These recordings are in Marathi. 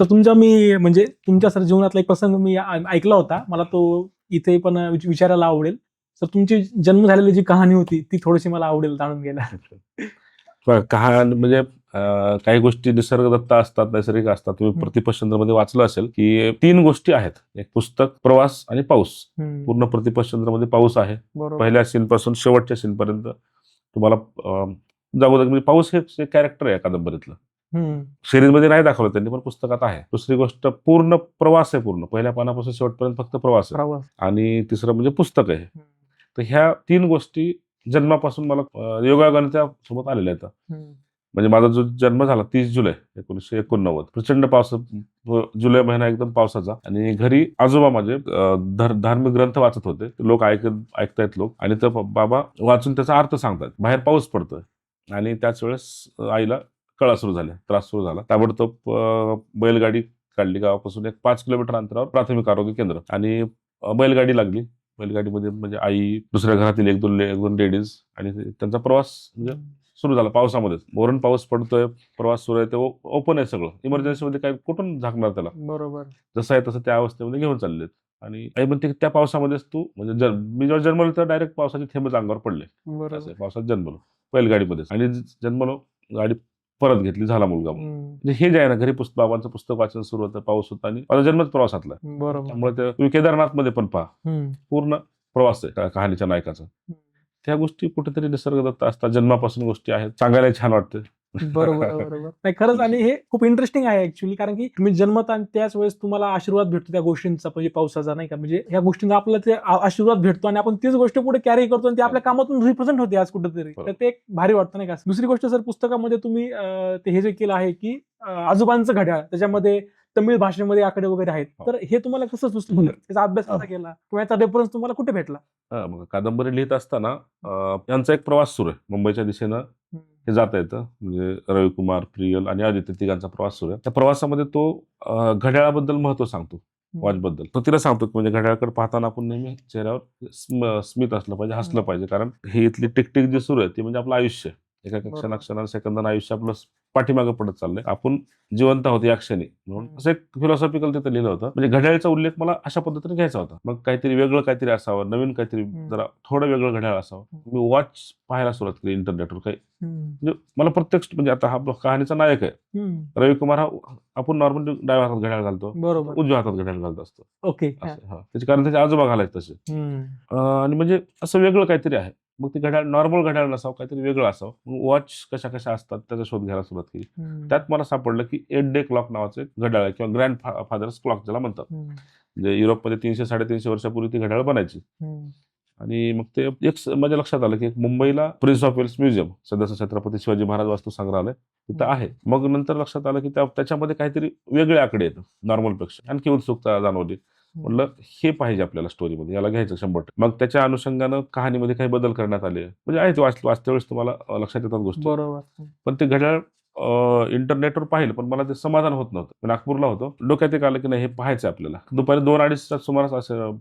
तर तुमच्या मी म्हणजे तुमच्या सर जीवनातला एक प्रसंग मी ऐकला होता. मला तो इथे पण विच- विचारायला आवडेल. तर तुमची जन्म झालेली जी कहाणी होती ती थोडीशी मला आवडेल जाणून घ्यायला कहाण म्हणजे काही गोष्टी निसर्गदत्त असतात नैसर्गिक असतात. तुम्ही हम्म. प्रतिपचंद्रमध्ये वाचलं असेल की तीन गोष्टी आहेत. एक पुस्तक प्रवास आणि पाऊस. पूर्ण प्रतिपचंद्रमध्ये पाऊस आहे. पहिल्या सीन पासून शेवटच्या सीन पर्यंत तुम्हाला जागोजाग म्हणजे पाऊस हे कॅरेक्टर आहे कादंबरीतलं सिरीजमध्ये नाही दाखवलं त्यांनी पण पुस्तकात आहे. दुसरी गोष्ट पूर्ण प्रवास आहे पूर्ण. पहिल्या पानापासून शेवटपर्यंत फक्त प्रवास आहे. आणि तिसरं म्हणजे पुस्तक आहे. तर ह्या तीन गोष्टी जन्मापासून मला योगायोगाने त्या सोबत आलेल्या आहेत. म्हणजे माझा जो जन्म झाला तीस जुलै एकोणीसशे एकोणनव्वद. प्रचंड पावस जुलै महिना एकदम पावसाचा. आणि घरी आजोबा माझे धार्मिक ग्रंथ वाचत होते. लोक ऐकत ऐकतायत लोक. आणि तर बाबा वाचून त्याचा अर्थ सांगतात. बाहेर पाऊस पडतोय. आणि त्याच वेळेस आईला कळा सुरू झाल्या त्रास सुरू झाला. ताबडतोब बैलगाडी काढली गावापासून एक पाच किलोमीटर अंतरावर प्राथमिक आरोग्य केंद्र आणि बैलगाडी लागली. बैलगाडीमध्ये म्हणजे आई दुसऱ्या घरातील एक दोन एक दोन लेडीज आणि त्यांचा प्रवास म्हणजे सुरू झाला पावसामध्येच. वरून पाऊस पडतोय प्रवास सुरू आहे ते ओपन आहे सगळं. इमर्जन्सीमध्ये काय कुठून झाकणार त्याला? बरोबर. जसं आहे तसं त्या अवस्थेमध्ये घेऊन चाललेत आणि आई म्हणते त्या पावसामध्येच तू म्हणजे मी जेव्हा जन्मलो तर डायरेक्ट पावसाचे थेंबच अंगावर पडले. पावसात जन्मलो बैलगाडीमध्येच. आणि जन्मलो गाडी परत घेतली झाला मुलगा म्हणजे हे जे आहे ना घरी पुस्तक बाबांचं पुस्तक वाचन सुरू होतं पाऊस होता आणि माझा जन्मच प्रवासातला आहे. बरोबर. त्यामुळे ते तुम्ही केदारनाथमध्ये पण पहा. पूर्ण प्रवास आहे कहाणीच्या नायकाचा. त्या गोष्टी कुठेतरी निसर्गदत्त असतात. जन्मापासून गोष्टी आहेत. सांगायला छान वाटतं. बरोबर बरोबर. नाही खरंच आणि हे खूप इंटरेस्टिंग आहे ऍक्च्युली कारण की तुम्ही जन्मत आणि त्याच वेळेस तुम्हाला आशीर्वाद भेटतो त्या गोष्टींचा म्हणजे पावसाचा नाही का? म्हणजे ह्या गोष्टींचा आपल्याला ते आशीर्वाद भेटतो आणि आपण तीच गोष्ट पुढे कॅरी करतो आणि ते आपल्या कामातून रिप्रेझेंट होते आज कुठेतरी. तर ते एक भारी वाटतं नाही का? दुसरी गोष्ट सर पुस्तकामध्ये तुम्ही ते हे जे केलं आहे की आजोबांचं घड्याळ त्याच्यामध्ये तमिळ भाषेमध्ये आकडे वगैरे आहेत. हो. तर हे तुम्हाला कसं सुचलं त्याचा अभ्यास कसा केला? किंवा याचा रेफरन्स तुम्हाला कुठे भेटला? कादंबरी लिहित असताना यांचा एक प्रवास सुरू आहे मुंबईच्या दिशेनं. हे जाता येतं. म्हणजे रविकुमार प्रियल आणि आदित्य तिघांचा प्रवास सुरू आहे. त्या प्रवासामध्ये तो घड्याळाबद्दल महत्त्व सांगतो. वॉचबद्दल. तो तिला सांगतो की म्हणजे घड्याळाकडे पाहताना आपण नेहमी चेहऱ्यावर स्म- स्मित असलं पाहिजे हसलं. पाहिजे. कारण ही इथली टिकटिक जी सुरू आहे ती म्हणजे आपलं आयुष्य एका. क्षणाक्षणाला सेकंदानं आयुष्य आपलं पाठीमागं पडत चाललंय. आपण जिवंत आहोत या क्षणी. म्हणून. असं एक फिलॉसॉफिकल तिथं लिहिलं होतं. म्हणजे घड्याळचा उल्लेख मला अशा पद्धतीने घ्यायचा होता. मग काहीतरी वेगळं काहीतरी असावं नवीन काहीतरी. जरा थोडं वेगळं घड्याळ असावं. मी वॉच पाहायला सुरुवात केली इंटरनेटवर काही म्हणजे मला प्रत्येक म्हणजे आता हा कहाणीचा नायक आहे. हम्म, रविकुमार हा आपण नॉर्मली डाव्या हातात घड्याळ घालतो. बरोबर. उजव्या हातात घड्याळ घालत असतो. ओके. हा. त्याचे कारण त्याचे आजोबा घालायचे तसे. आणि म्हणजे असं वेगळं काहीतरी आहे. मग ते घड्याळ नॉर्मल घड्याळ नसावं काहीतरी वेगळं असावं. मग वॉच कशा कशा असतात त्याचा शोध घ्यायला सुरुवात केली. त्यात मला सापडलं की एट डे क्लॉक नावाचं एक घड्याळ आहे किंवा ग्रँड फादर्स क्लॉक ज्याला म्हणतात. म्हणजे युरोपमध्ये तीनशे साडेतीनशे वर्षापूर्वी ती घड्याळ बनायची. आणि मग ते एक माझ्या लक्षात आलं की मुंबईला प्रिन्स ऑफ वेल्स म्युझियम सध्याचं छत्रपती शिवाजी महाराज वास्तू संग्रहालय तिथं. आहे. मग नंतर लक्षात आलं की त्या त्याच्यामध्ये काहीतरी वेगळे आकडे येतात नॉर्मलपेक्षा आणखी उत्सुकता जाणवली. म्हटलं हे पाहिजे आपल्याला स्टोरीमध्ये याला घ्यायचं शंभर टक्के. मग त्याच्या अनुषंगानं कहाणीमध्ये काही बदल करण्यात आले. म्हणजे आहे ते वाच वाचत्या वेळेस तुम्हाला लक्षात येतात गोष्टी. बरोबर. पण ते घड्याळ इंटरनेटवर पाहिलं पण मला ते समाधान होत नव्हतं. मी नागपूरला होतो. डोक्यात एक आलं की नाही हे पाहायचं आपल्याला. दुपारी दोन अडीचच्या सुमारास असं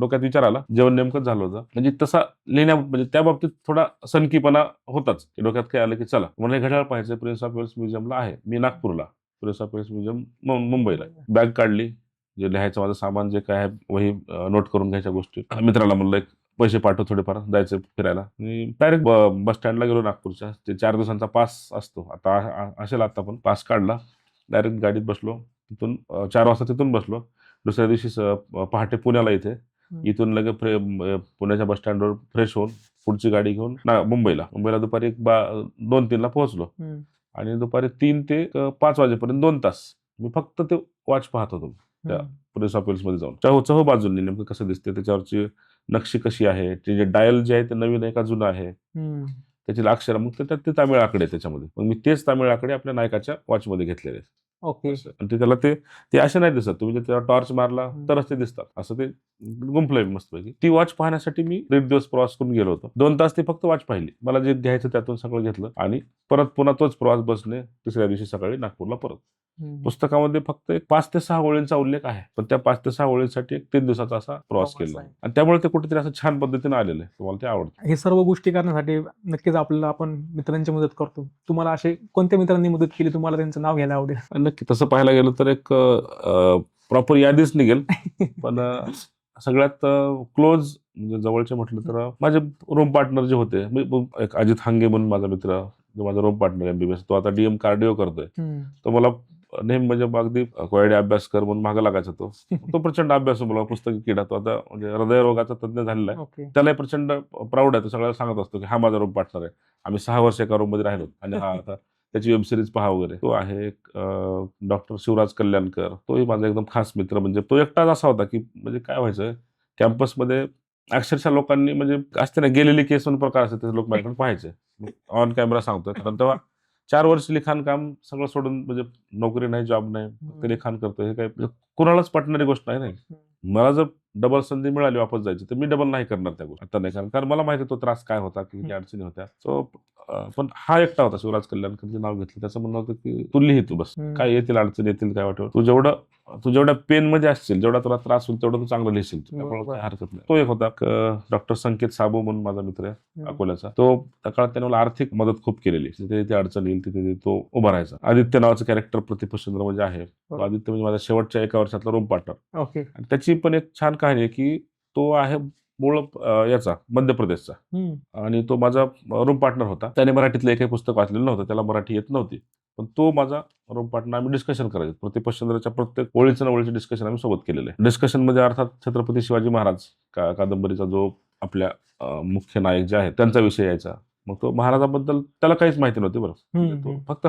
डोक्यात विचार आला. जेवण नेमकंच झालं होतं. म्हणजे तसा लिहिण्या म्हणजे त्या बाबतीत थोडा सनकीपणा होताच. की डोक्यात काय आलं की चला. मला हे घड्याळ पाहायचं प्रिन्स ऑफ वेल्स म्युझियमला आहे. मी नागपूरला प्रिन्स ऑफ वेल्स म्युझियम मुंबईला. बॅग काढली. जे लिहायचं माझं सामान जे काय आहे वही नोट करून घ्यायच्या गोष्टी. मित्राला म्हणलं एक पैसे पाठव थोडेफार जायचं फिरायला. आणि डायरेक्ट बस स्टँडला गेलो नागपूरच्या. ते चार दिवसांचा पास असतो. आता असेल आता पण पास काढला. डायरेक्ट गाडीत बसलो. तिथून चार वाजता तिथून बसलो. दुसऱ्या दिवशी पहाटे पुण्याला इथे. इथून लगे फ्रे पुण्याच्या बस स्टँडवर फ्रेश होऊन पुढची गाडी घेऊन ना मुंबईला. मुंबईला दुपारी एक बा दोन तीनला पोहोचलो. आणि दुपारी तीन ते पाच वाजेपर्यंत दोन तास. मी फक्त ते वॉच पाहत होतो. त्या पोलीसमध्ये जाऊन. चहू चहू बाजूंनी नेमकं कसं दिसते त्याच्यावरची नक्षी कशी आहे? ते जे डायल जे आहे ते नवीन आहे का जुनं आहे? त्याची अक्षर मग ते- तामिळ आकडे त्याच्यामध्ये. मग मी तेच तामिळ आकडे आपल्या नायकाच्या वॉचमध्ये घेतलेले ओके. आणि ते त्याला ते ते असे नाही दिसत. तुम्ही जर त्याला टॉर्च मारला. तरच ते दिसतात. असं ते गुंफलंय मस्तपैकी. ती वॉच पाहण्यासाठी मी दीड दिवस प्रवास करून गेलो होतो. दोन तास ती फक्त वॉच पाहिली. मला जे घ्यायचं त्यातून सगळं घेतलं. आणि परत पुन्हा तोच प्रवास बसने तिसऱ्या दिवशी सकाळी नागपूरला परत. पुस्तकामध्ये फक्त एक पाच ते सहा ओळींचा उल्लेख आहे. पण त्या पाच ते सहा ओळींसाठी एक तीन दिवसाचा असा प्रवास केला. आहे. आणि त्यामुळे ते कुठेतरी असं छान पद्धतीने आलेलं आहे. तुम्हाला ते आवडतं. हे सर्व गोष्टी करण्यासाठी नक्कीच आपल्याला आपण मित्रांची मदत करतो. तुम्हाला असे कोणत्या मित्रांनी मदत केली? तुम्हाला त्यांचं नाव घ्यायला आवडेल? नक्की तसं पाहायला गेलं तर एक प्रॉपर यादीच निघेल. पण सगळ्यात क्लोज म्हणजे जवळचे म्हटलं तर माझे रूम पार्टनर जे होते एक अजित हांगे म्हणून माझा मित्र जो माझा रूम पार्टनर एमबीबीएस तो आता डीएम कार्डिओ करतोय. तो मला नेहमी म्हणजे अगदी कोयडे अभ्यास कर म्हणून मागे लागायचा तो. तो प्रचंड अभ्यास मला पुस्तकी किडा. तो आता म्हणजे हृदयरोगाचा तज्ञ झालेला आहे. त्यालाही प्रचंड प्राऊड आहे. तो सगळ्याला सांगत असतो की हा माझा रूम पार्टनर आहे. आम्ही सहा वर्ष एका रूममध्ये राहिलो. आणि हा आता त्याची वेब सिरीज पहा वगैरे. तो आहे डॉक्टर शिवराज कल्याणकर. तोही माझा एकदम खास मित्र. म्हणजे तो एकटाच असा होता की म्हणजे काय व्हायचं कॅम्पसमध्ये अक्षरशः लोकांनी म्हणजे असते ना गेलेली केस म्हणून प्रकार असते ते लोक माझ्याकडे पाहायचे. ऑन कॅमेरा सांगतोय. कारण तेव्हा चार वर्ष लिखाण काम सगळं सोडून म्हणजे नोकरी नाही जॉब नाही फक्त लिखाण करतो हे काय म्हणजे कुणालाच पटणारी गोष्ट नाही नाही. मला जर डबल संधी मिळाली वापस जायची. तर मी डबल नाही करणार त्या गोष्टी. आता नाही कारण कारण मला माहिती तो त्रास काय होता की किती अडचणी होत्या. सो पण हा एकटा होता शिवराज कल्याणकरचे नाव घेतलं. त्याचं म्हणणं होतं की तू लिही तू बस. काय येतील अडचणी येतील काय वाटेल तू जेवढं तू जेवढ्या पेन मध्ये असशील जेवढा तुला त्रास होईल तेवढं तू चांगलं लिहिशील. त्यामुळे. काही हरकत नाही. तो एक होता डॉक्टर संकेत साबू म्हणून माझा मित्र आहे. अकोल्याचा. तो त्या काळात त्याने मला आर्थिक मदत खूप केलेली. तिथे ते अडचण येईल तिथे तो उभा राहायचा. आदित्य नावाचं कॅरेक्टर प्रतिपुष्चंद्र म्हणजे आहे. आदित्य म्हणजे माझ्या शेवटच्या एका वर्षातला रूम पार्टनर त्याची पण एक छान कहाणी आहे की तो आहे मूळ याचा मध्य प्रदेशचा. आणि तो माझा रूम पार्टनर होता. त्याने मराठीतलं एकही पुस्तक वाचलेलं नव्हतं त्याला मराठी येत नव्हती. पण तो माझा रूम पार्टनर आम्ही डिस्कशन करायचो. प्रतिपश्चंद्राच्या प्रत्येक ओळीचं ना ओळीचं डिस्कशन आम्ही सोबत केलेलं आहे. डिस्कशनमध्ये अर्थात छत्रपती शिवाजी महाराज का कादंबरीचा जो आपल्या मुख्य नायक जे आहेत त्यांचा विषय यायचा. मग तो महाराजाबद्दल त्याला काहीच माहिती नव्हती बरं. म्हणजे. तो फक्त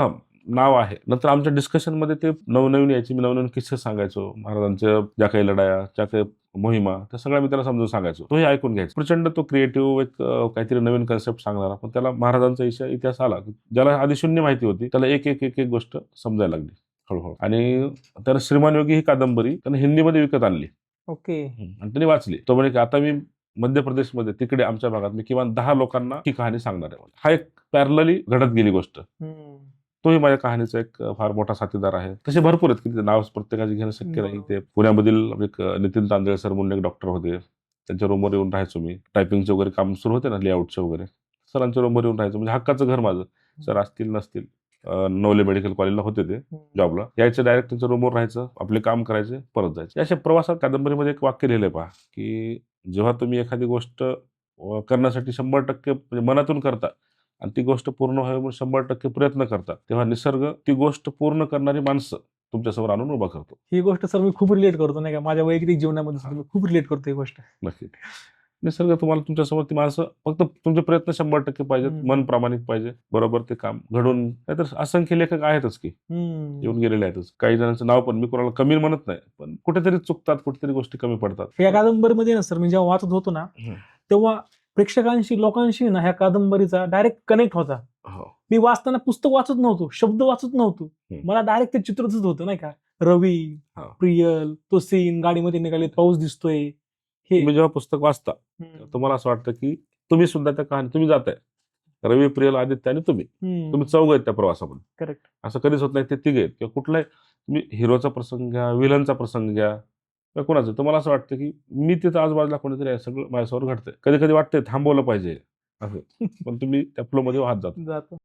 नाव आहे. नंतर आमच्या डिस्कशनमध्ये ते नवनवीन यायचे. मी नवनवीन किस्से सांगायचो. महाराजांच्या ज्या काही लढाया ज्या काही मोहिमा त्या सगळ्या मी त्याला समजून सांगायचो. तोही ऐकून घ्यायचा. प्रचंड तो क्रिएटिव्ह एक काहीतरी नवीन कन्सेप्ट सांगणारा. पण त्याला महाराजांचा इशा इतिहास आला. ज्याला आधी शून्य माहिती होती त्याला एक एक एक एक गोष्ट समजायला लागली हळूहळू. आणि त्यानं श्रीमान योगी ही कादंबरी त्यानं हिंदीमध्ये विकत आणली. ओके. आणि त्यांनी वाचली. तो म्हणे की आता मी मध्य प्रदेशमध्ये तिकडे आमच्या भागात मी किमान दहा लोकांना ही कहाणी सांगणार आहे हा एक पॅरलली घडत गेली गोष्ट. तोही माझ्या कहाणीचा एक फार मोठा साथीदार आहे. तसे भरपूर आहेत की नाव प्रत्येकाचे घेणं शक्य नाही. बरोबर. ते पुण्यामधील एक अ, नितीन तांदळे सर म्हणून एक डॉक्टर होते. त्यांच्या रूमवर येऊन राहायचो मी. टायपिंगचे वगैरे काम सुरू होते ना लेआउटचे वगैरे. सरांच्या रूमवर येऊन राहायचो. म्हणजे हक्काचं घर माझं. सर असतील नसतील नवले मेडिकल कॉलेजला होते ते. जॉबला यायचं डायरेक्ट त्यांच्या रूमवर राहायचं. आपले काम करायचे परत जायचे. अशा प्रवासात कादंबरीमध्ये एक वाक्य लिहिलंय पहा की जेव्हा तुम्ही एखादी गोष्ट करण्यासाठी शंभर टक्के म्हणजे मनातून करता आणि ती गोष्ट पूर्ण व्हावी म्हणून शंभर टक्के प्रयत्न करता तेव्हा निसर्ग ती गोष्ट पूर्ण करणारी माणसं तुमच्यासमोर आणून उभा करतो. ही गोष्ट सर मी खूप रिलेट करतो नाही का? माझ्या वैयक्तिक जीवनामध्ये सुद्धा मी खूप रिलेट करतो ही गोष्ट. नक्की. निसर्ग तुम्हाला तुमच्यासमोर ती माणसं फक्त तुमचे प्रयत्न शंभर टक्के पाहिजेत. मन प्रामाणिक पाहिजे बरोबर ते काम घडून नाहीतर असंख्य लेखक आहेतच की. येऊन गेलेले आहेतच. काही जणांचं नाव पण मी कोणाला कमी म्हणत नाही पण कुठेतरी चुकतात कुठेतरी गोष्टी कमी पडतात. या कादंबरीमध्ये ना सर मी जेव्हा वाचत होतो ना. तेव्हा प्रेक्षकांशी लोकांशी ना ह्या कादंबरीचा डायरेक्ट कनेक्ट होता. हो. मी वाचताना पुस्तक वाचत नव्हतो शब्द वाचत नव्हतो. मला डायरेक्ट ते चित्र दिसत होतं नाही का. रवी हा. प्रियल तो सीन गाडीमध्ये निघाले पाऊस दिसतोय. हे. जेव्हा पुस्तक वाचता. तुम्हाला असं वाटतं की तुम्ही सुद्धा त्या कहाणी तुम्ही जाताय. रवी प्रियल आदित्य आणि तुम्ही. तुम्ही चौघ आहेत त्या प्रवासामध्ये. करेक्ट असं कधीच होत नाही ते तिघे आहेत. किंवा कुठलाही तुम्ही हिरोचा प्रसंग घ्या विलनचा प्रसंग घ्या किंवा कोणाचं? तुम्हाला असं वाटतं की मी तिथं आजूबाजूला कोणीतरी आहे सगळं माझ्यासमोर घडतंय. कधी कधी वाटतंय थांबवलं पाहिजे. असं पण तुम्ही त्या फ्लो मध्ये वाहत जातो.